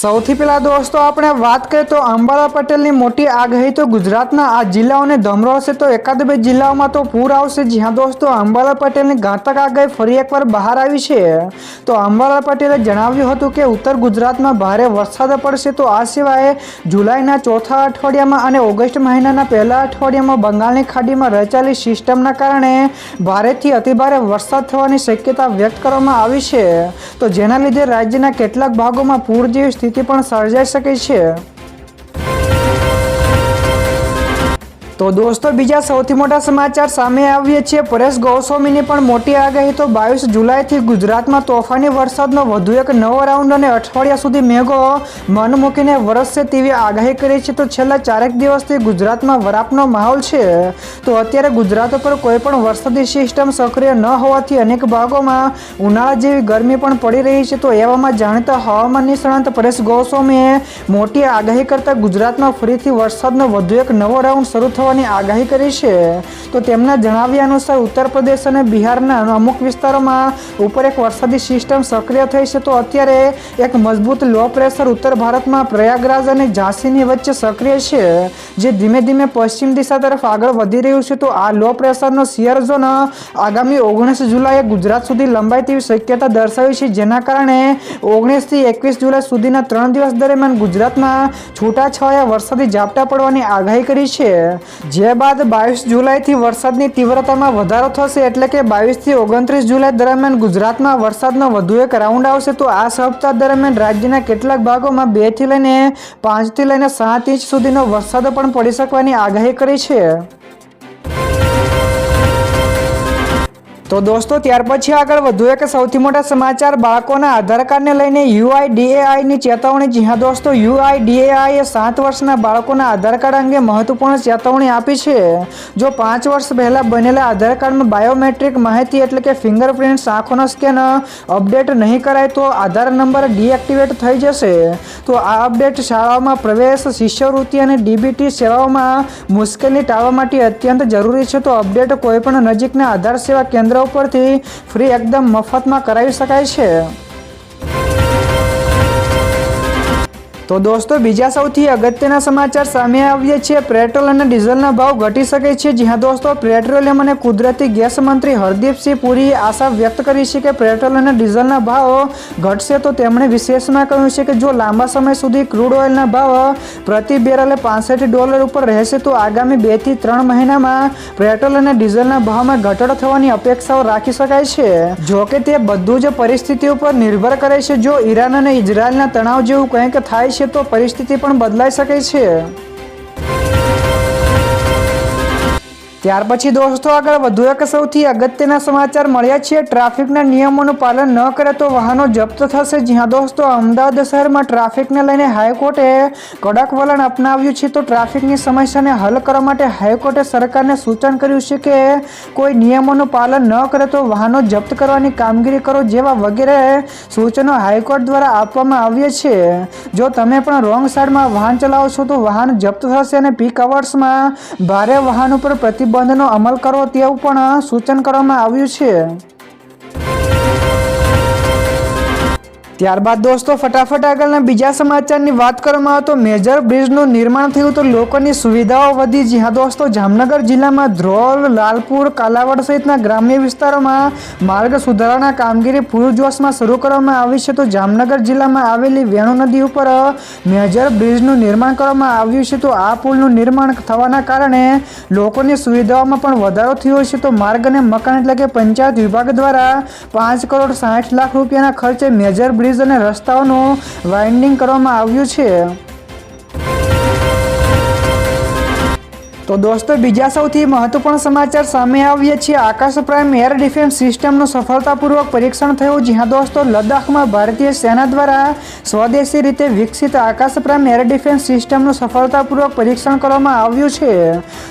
સૌથી પહેલા દોસ્તો, આપણે વાત કરીએ તો અંબાલા પટેલની મોટી આગાહી તો ગુજરાતના આ જિલ્લાઓને ધમરોશે તો એકાદ બે જિલ્લાઓમાં તો પૂર આવશે. જ્યાં દોસ્તો, અંબાલા પટેલની ઘાતક આગાહી ફરી એકવાર બહાર આવી છે. તો અંબાલા પટેલે જણાવ્યું હતું કે ઉત્તર ગુજરાતમાં ભારે વરસાદ પડશે તો આ સિવાય જુલાઈના ચોથા અઠવાડિયામાં અને ઓગસ્ટ મહિનાના પહેલા અઠવાડિયામાં બંગાળની ખાડીમાં રચાયેલી સિસ્ટમના કારણે ભારેથી અતિભારે વરસાદ થવાની શક્યતા વ્યક્ત કરવામાં આવી છે. તો જેના લીધે રાજ્યના કેટલાક ભાગોમાં પૂર જેવી સ્થિતિ પણ સર્જાઈ શકે છે તો દોસ્તો, બીજા સૌથી મોટા સમાચાર સામે આવીએ છીએ. પરેશ ગોસ્વામીની પણ મોટી આગાહી તો બાવીસ જુલાઈથી ગુજરાતમાં તોફાની વરસાદનો વધુ એક નવો રાઉન્ડ અને અઠવાડિયા સુધી મેઘો મન મૂકીને વરસશે તેવી આગાહી કરી છે. તો છેલ્લા ચારેક દિવસથી ગુજરાતમાં વરાપનો માહોલ છે. તો અત્યારે ગુજરાત ઉપર કોઈ પણ વરસાદી સિસ્ટમ સક્રિય ન હોવાથી અનેક ભાગોમાં ઉનાળા જેવી ગરમી પણ પડી રહી છે. તો એવામાં જાણીતા હવામાન નિષ્ણાંત પરેશ ગોસ્વામીએ મોટી આગાહી કરતા ગુજરાતમાં ફરીથી વરસાદનો વધુ એક નવો રાઉન્ડ શરૂ થવા થવાની આગાહી કરી છે, તો તેમના જણાવ્યા અનુસાર ઉત્તર પ્રદેશ અને બિહારના અમુક વિસ્તારોમાં ઉપર એક વરસાદી સિસ્ટમ સક્રિય થઈ છે, તો અત્યારે એક મજબૂત લો પ્રેશર ઉત્તર ભારતમાં પ્રયાગરાજ અને ઝાંસીની વચ્ચે સક્રિય છે, જે ધીમે ધીમે પશ્ચિમ દિશા તરફ આગળ વધી રહ્યું છે, તો આ લો પ્રેશરનો શિયર ઝોન આગામી ઓગણીસ જુલાઈએ ગુજરાત સુધી લંબાય તેવી શક્યતા દર્શાવી છે, જેના કારણે ઓગણીસથી એકવીસ જુલાઈ સુધીના ત્રણ દિવસ દરમિયાન ગુજરાતમાં છૂટાછવાયા વરસાદી ઝાપટા પડવાની આગાહી કરી છે. જે બાદ બાવીસ જુલાઈથી વરસાદની તીવ્રતામાં વધારો થશે એટલે કે બાવીસથી ઓગણત્રીસ જુલાઈ દરમિયાન ગુજરાતમાં વરસાદનો વધુ એક રાઉન્ડ આવશે. તો આ સપ્તાહ દરમિયાન રાજ્યના કેટલાક ભાગોમાં બેથી લઈને પાંચથી લઈને સાત ઇંચ સુધીનો વરસાદ પણ પડી શકવાની આગાહી કરી છે. તો દોસ્તો, ત્યાર પછી આગળ વધુ એક સૌથી મોટા સમાચાર બાળકોના આધાર કાર્ડને લઈને યુઆઈડીએઆઈની ચેતવણી. જી હા દોસ્તો યુઆઈડીએઆઈએ સાત વર્ષના બાળકોના આધાર કાર્ડ અંગે મહત્વપૂર્ણ ચેતવણી આપી છે. જો પાંચ વર્ષ પહેલાં બનેલા આધાર કાર્ડમાં બાયોમેટ્રિક માહિતી એટલે કે ફિંગરપ્રિન્ટ્સ આંખોનો સ્કેન અપડેટ નહીં કરાય તો આધાર નંબર ડીએક્ટિવેટ થઈ જશે. તો આ અપડેટ શાળાઓમાં પ્રવેશ, શિષ્યવૃત્તિ અને ડીબીટી સેવાઓમાં મુશ્કેલી ટાળવા માટે અત્યંત જરૂરી છે. તો અપડેટ કોઈપણ નજીકના આધાર સેવા કેન્દ્ર ઉપરથી ફ્રી એકદમ મફતમાં કરાવી શકાય છે. તો દોસ્તો, બીજા સૌથી અગત્યના સમાચાર સામે આવીએ છીએ. પેટ્રોલ અને ડીઝલના ભાવ ઘટી શકે છે. જ્યાં દોસ્તો, પેટ્રોલિયમ અને કુદરતી ગેસ મંત્રી હરદીપસિંહ પુરીએ આશા વ્યક્ત કરી છે કે પેટ્રોલ અને ડીઝલના ભાવ ઘટશે તો તેમણે વિશેષમાં કહ્યું છે કે જો લાંબા સમય સુધી ક્રૂડ ઓઇલના ભાવ પ્રતિ બેરલે પાસઠ ડોલર ઉપર રહેશે, તો આગામી બેથી ત્રણ મહિનામાં પેટ્રોલ અને ડીઝલના ભાવમાં ઘટાડો થવાની અપેક્ષાઓ રાખી શકાય છે. જોકે તે બધું જ પરિસ્થિતિ ઉપર નિર્ભર કરે છે. જો ઈરાન અને ઇઝરાયલના તણાવ જેવું કંઈક થાય છે તો પરિસ્થિતિ પણ બદલાઈ શકે છે. ત્યાર પછી દોસ્તો આગળ વધુ એક સૌથી અગત્યના સમાચાર મળ્યા છે. ટ્રાફિકના નિયમોનું પાલન ન કરે તો વાહનો જપ્ત થશે. જ્યાં દોસ્તો અમદાવાદ શહેરમાં ટ્રાફિકને લઈને હાઈકોર્ટે કડક વલણ અપનાવ્યું છે તો ટ્રાફિકની સમસ્યાને હલ કરવા માટે હાઈકોર્ટે સરકારને સૂચન કર્યું છે કે કોઈ નિયમોનું પાલન ન કરે તો વાહનો જપ્ત કરવાની કામગીરી કરો જેવા વગેરે સૂચનો હાઈકોર્ટ દ્વારા આપવામાં આવ્યા છે. જો તમે પણ રોંગ સાઈડમાં વાહન ચલાવો છો તો વાહન જપ્ત થશે અને પીક અવર્સમાં ભારે વાહન ઉપર પ્રતિબંધ પ્રતિબંધનો અમલ કરો તેવું પણ સૂચન કરવામાં આવ્યું છે. ત્યારબાદ દોસ્તો, ફટાફટ આગળના બીજા સમાચારની વાત કરવામાં આવે તો મેજર બ્રિજનું નિર્માણ થયું તો લોકોની સુવિધાઓ વધી. જી હા દોસ્તો, જામનગર જિલ્લામાં ધ્રોલ, લાલપુર, કાલાવડ સહિતના ગ્રામ્ય વિસ્તારોમાં માર્ગ સુધારાના કામગીરી પૂરજોશમાં શરૂ કરવામાં આવી છે. તો જામનગર જિલ્લામાં આવેલી વેણુ નદી ઉપર મેજર બ્રિજનું નિર્માણ કરવામાં આવ્યું છે. તો આ પુલનું નિર્માણ થવાના કારણે લોકોની સુવિધાઓમાં પણ વધારો થયો છે. તો માર્ગ અને મકાન એટલે કે પંચાયત વિભાગ દ્વારા પાંચ કરોડ સાઠ લાખ રૂપિયાના ખર્ચે મેજર બ્રિજ બ્રિજ અને રસ્તાઓનું વાઇન્ડિંગ કરવામાં આવ્યું છે. તો દોસ્તો, બીજા સૌથી મહત્વપૂર્ણ સમાચાર સામે આવીએ છીએ આકાશ પ્રાઇમ એર ડિફેન્સ સિસ્ટમનું સફળતાપૂર્વક પરીક્ષણ થયું, જ્યાં દોસ્તો લદ્દાખમાં ભારતીય સેના દ્વારા સ્વદેશી રીતે વિકસિત આકાશ પ્રાઇમ એર ડિફેન્સ સિસ્ટમનું સફળતાપૂર્વક પરીક્ષણ કરવામાં આવ્યું છે.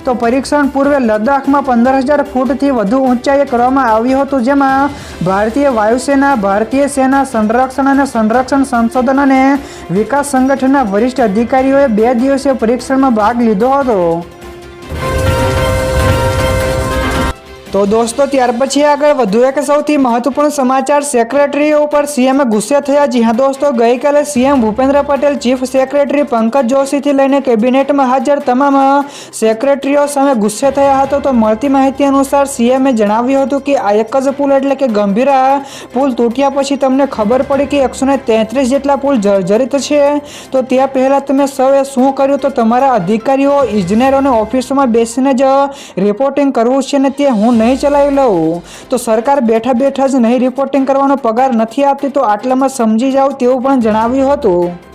તો પરીક્ષણ પૂર્વે લદ્દાખમાં પંદર હજાર ફૂટથી વધુ ઊંચાઈએ કરવામાં આવ્યું હતું, જેમાં ભારતીય વાયુસેના, ભારતીય સેના સંરક્ષણ અને સંરક્ષણ સંશોધન અને વિકાસ સંગઠનના વરિષ્ઠ અધિકારીઓએ બે દિવસીય પરીક્ષણમાં ભાગ લીધો હતો. તો દોસ્તો, ત્યાર પછી આગળ વધુ એક સૌથી મહત્વપૂર્ણ સમાચાર સેક્રેટરીઓ ઉપર સીએમ ગુસ્સે થયા. જી હા દોસ્તો, ગઈકાલે CM Bhupendra Patel chief secretary Pankaj જોશીથી લઈને કેબિનેટમાં હાજર તમામ સેક્રેટરીઓ સામે ગુસ્સે થયા હતા. તો મળતી માહિતી અનુસાર સીએમએ જણાવ્યું હતું કે આ એક જ પુલ એટલે કે ગંભીરા પુલ તૂટ્યા પછી તમને ખબર પડી કે એકસો તેત્રીસ જેટલા પુલ જર્જરિત છે. તો ત્યાં પહેલાં તમે સૌએ શું કર્યું? તો તમારા અધિકારીઓ ઇજનેરોને ઓફિસોમાં બેસીને જ રિપોર્ટિંગ કરવું છે ને તે હું નહીં ચલાવી લઉં, તો સરકાર બેઠા બેઠા જ નહીં રિપોર્ટિંગ કરવાનો પગાર નથી આપતી, તો આટલામાં સમજી જાવ તેવું પણ જણાવ્યું હતું.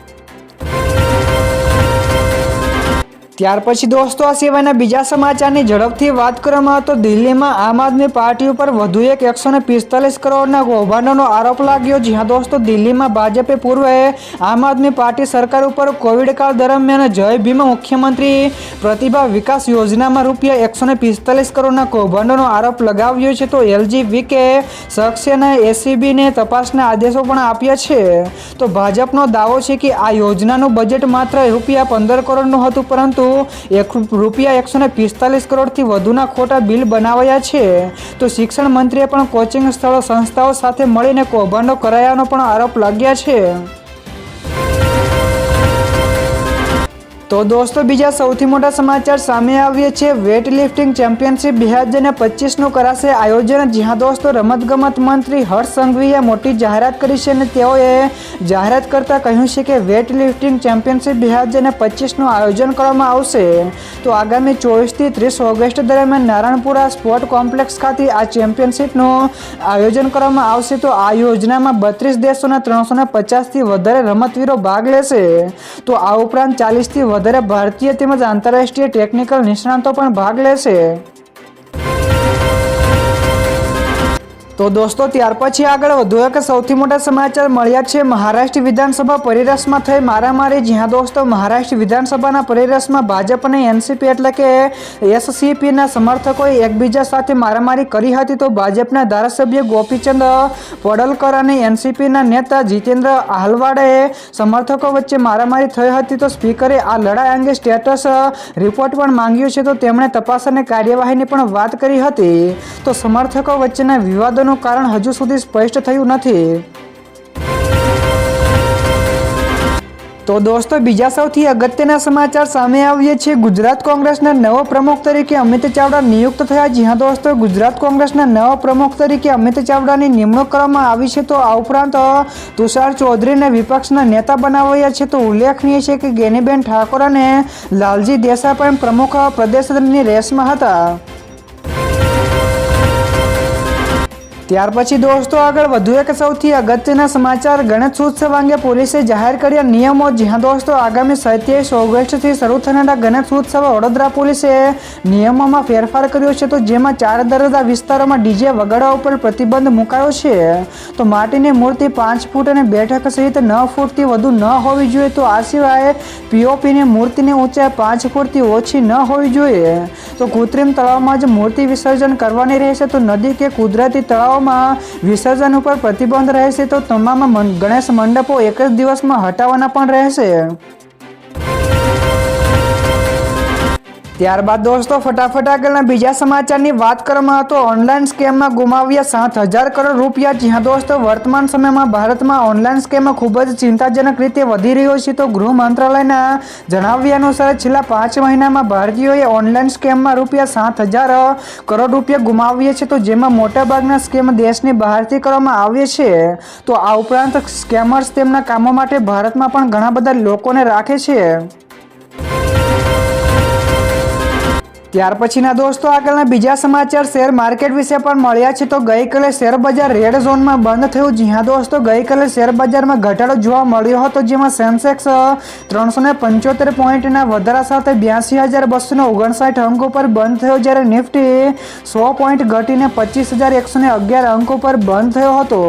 ત્યાર પછી દોસ્તો, આ સિવાયના બીજા સમાચારની ઝડપથી વાત કરવામાં તો દિલ્હીમાં આમ આદમી પાર્ટી ઉપર વધુ એક એકસો ને પિસ્તાલીસ કરોડના કૌભાંડોનો આરોપ લાગ્યો. જ્યાં દોસ્તો, દિલ્હીમાં ભાજપે પૂર્વે આમ આદમી પાર્ટી સરકાર ઉપર કોવિડ કાળ દરમિયાન જય ભીમ મુખ્યમંત્રી પ્રતિભા વિકાસ યોજનામાં રૂપિયા એકસો ને પિસ્તાલીસ કરોડના કૌભાંડોનો આરોપ લગાવ્યો છે. તો એલજી વીકે શખ્સે એસીબીને તપાસના આદેશો પણ આપ્યા છે. તો ભાજપનો દાવો છે કે આ યોજનાનું બજેટ માત્ર રૂપિયા પંદર કરોડનું હતું, પરંતુ એક રૂપિયા એકસો ને પિસ્તાલીસ કરોડથી વધુના ખોટા બિલ બનાવાયા છે. તો શિક્ષણ મંત્રીએ પણ કોચિંગ સ્થળો સંસ્થાઓ સાથે મળીને કૌભાંડો કરાયાનો પણ આરોપ લાગ્યા છે. તો દોસ્તો, બીજા સૌથી મોટા સમાચાર સામે આવીએ છે. વેટ લિફ્ટિંગ ચેમ્પિયનશિપ બે હજાર પચીસનું કરાશે આયોજન. જ્યાં દોસ્તો, રમતગમત મંત્રી હર્ષ સંઘવીએ મોટી જાહેરાત કરી છે અને તેઓએ જાહેરાત કરતાં કહ્યું છે કે વેટ લિફ્ટિંગ ચેમ્પિયનશિપ બે હજાર પચીસનું આયોજન કરવામાં આવશે. તો આગામી ચોવીસથી ત્રીસ ઓગસ્ટ દરમિયાન નારાયણપુરા સ્પોર્ટ કોમ્પ્લેક્સ ખાતે આ ચેમ્પિયનશિપનું આયોજન કરવામાં આવશે. તો આ યોજનામાં બત્રીસ દેશોના ત્રણસો પચાસથી વધારે રમતવીરો ભાગ લેશે. તો આ ઉપરાંત ચાલીસથી વધારે ભારતીય તેમજ આંતરરાષ્ટ્રીય ટેકનિકલ નિષ્ણાતો પણ ભાગ લેશે. તો દોસ્તો, ત્યાર પછી આગળ વધુ એક સૌથી મોટા સમાચાર મળ્યા છે. મહારાષ્ટ્ર વિધાનસભા પરિરસમાં થઈ મારામારી. જ્યાં દોસ્તો, મહારાષ્ટ્ર વિધાનસભાના પરિરસમાં ભાજપ અને એનસીપી એટલે કે એસસીપીના સમર્થકોએ એકબીજા સાથે મારામારી કરી હતી, તો ભાજપના ધારાસભ્ય ગોપીચંદ પડલકર અને એનસીપીના નેતા જીતેન્દ્ર આહલવાડે સમર્થકો વચ્ચે મારામારી થઈ હતી, તો સ્પીકરે આ લડાઈ અંગે સ્ટેટસ રિપોર્ટ પણ માંગ્યો છે, તો તેમણે તપાસ અને કાર્યવાહીની પણ વાત કરી હતી. તો સમર્થકો વચ્ચેના વિવાદો નું કારણ હજુ સુધી સ્પષ્ટ થયું નથી. તો દોસ્તો, બીજા સૌથી અગત્યના સમાચાર સામે આવીએ છીએ. ગુજરાત કોંગ્રેસના નવો પ્રમુખ તરીકે અમિત ચાવડા નિયુક્ત થયા. જી હા દોસ્તો, ગુજરાત કોંગ્રેસના નવા પ્રમુખ તરીકે અમિત ચાવડાની નિમણૂક કરવામાં આવી છે. તો આ ઉપરાંત તુષાર ચૌધરીને વિપક્ષના નેતા બનાવાયા છે. તો ઉલ્લેખનીય છે કે ગેનીબેન ઠાકોર અને લાલજી દેસાઈ પણ પ્રમુખ પ્રદેશની રેસમાં હતા. ત્યાર પછી દોસ્તો આગળ વધુ એક સૌથી અગત્યના સમાચાર ગણેશ ઉત્સવ અંગે પોલીસે જાહેર કર્યા નિયમો, જ્યાં દોસ્તો આગામી સત્યાવીસ ઓગસ્ટથી શરૂ થનારા ગણેશ ઉત્સવ વડોદરા પોલીસે નિયમોમાં ફેરફાર કર્યો છે. તો જેમાં ચાર દરજ્જા વિસ્તારોમાં ડીજે વગાડવા ઉપર પ્રતિબંધ મુકાયો છે. તો માટીની મૂર્તિ પાંચ ફૂટ અને બેઠક સહિત નવ ફૂટથી વધુ ન હોવી જોઈએ. તો આ સિવાય પીઓપીની મૂર્તિની ઊંચાઈ પાંચ ફૂટથી ઓછી ન હોવી જોઈએ. તો કૃત્રિમ તળાવમાં જ મૂર્તિ વિસર્જન કરવાની રહેશે. તો નદી કે કુદરતી તળાવ શાળાઓમાં વિસર્જન ઉપર પ્રતિબંધ રહેશે તો તમામ ગણેશ મંડપો એક જ દિવસમાં હટાવવાના પણ રહેશે. ત્યારબાદ દોસ્તો, ફટાફટ આગળના બીજા સમાચારની વાત કરવામાં તો ઓનલાઈન સ્કેમમાં ગુમાવ્યા સાત હજાર કરોડ રૂપિયા. જ્યાં દોસ્તો, વર્તમાન સમયમાં ભારતમાં ઓનલાઈન સ્કેમ ખૂબ જ ચિંતાજનક રીતે વધી રહ્યો છે. તો ગૃહ મંત્રાલયના જણાવ્યા અનુસાર, છેલ્લા પાંચ મહિનામાં ભારતીયોએ ઓનલાઈન સ્કેમમાં રૂપિયા સાત હજાર કરોડ રૂપિયા ગુમાવ્યા છે. તો જેમાં મોટાભાગના સ્કેમ દેશની બહારથી કરવામાં આવે છે. તો આ ઉપરાંત સ્કેમર્સ તેમના કામો માટે ભારતમાં પણ ઘણા બધા લોકોને રાખે છે. ત્યાર પછીના દોસ્તો, આગળના બીજા સમાચાર શેર માર્કેટ વિશે પણ મળ્યા છે. તો ગઈકાલે શેર બજાર રેડ ઝોનમાં બંધ થયું. જ્યાં દોસ્તો, ગઈકાલે શેર બજારમાં ઘટાડો જોવા મળ્યો હતો, જેમાં સેન્સેક્સ ત્રણસો પંચોતેર પોઈન્ટના વધારા સાથે બ્યાસી હજાર બસો ઓગણસાઠ અંકો ઉપર બંધ થયો, જ્યારે નિફ્ટી સો પોઈન્ટ ઘટીને પચીસ હજાર એકસો અગિયાર અંકો પર બંધ થયો હતો.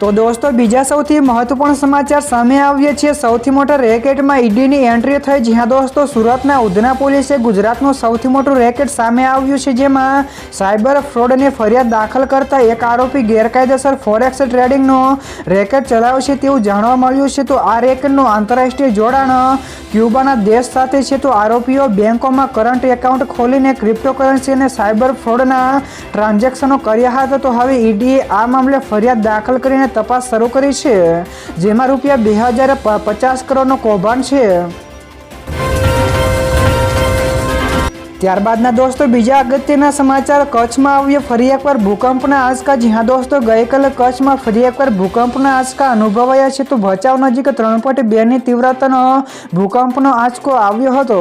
તો દોસ્તો, બીજા સૌથી મહત્વપૂર્ણ સમાચાર સામે આવ્યા છે. સૌથી મોટા રેકેટમાં ઈડીની એન્ટ્રી થઈ, જ્યાં દોસ્તો સુરતના ઉધના પોલીસે ગુજરાતનું સૌથી મોટું રેકેટ સામે આવ્યું છે, જેમાં સાયબર ફ્રોડની ફરિયાદ દાખલ કરતા એક આરોપી ગેરકાયદેસર ફોરેક્સ ટ્રેડિંગનો રેકેટ ચલાવ્યો છે તેવું જાણવા મળ્યું છે. તો આ રેકેટનું આંતરરાષ્ટ્રીય જોડાણ ક્યુબાના દેશ સાથે છે. તો આરોપીઓ બેંકોમાં કરંટ એકાઉન્ટ ખોલીને ક્રિપ્ટોકરન્સી અને સાયબર ફ્રોડના ટ્રાન્ઝેક્શનો કર્યા હતા. તો હવે ઈડીએ આ મામલે ફરિયાદ દાખલ કરીને તપાસ શરૂ કરી છે, જેમાં રૂપિયા બે હજાર પચાસ કરોડનું કૌભાંડ છે. ત્યારબાદના દોસ્તો, બીજા અગત્યના સમાચાર, કચ્છમાં આવ્યો ફરી એકવાર ભૂકંપના આંચકા. જ્યાં દોસ્તો, ગઈકાલે કચ્છમાં ફરી એકવાર ભૂકંપના આંચકા અનુભવાયા છે. તો ભચાઉ નજીક ત્રણ પોઈન્ટ બેની તીવ્રતાનો ભૂકંપનો આંચકો આવ્યો હતો.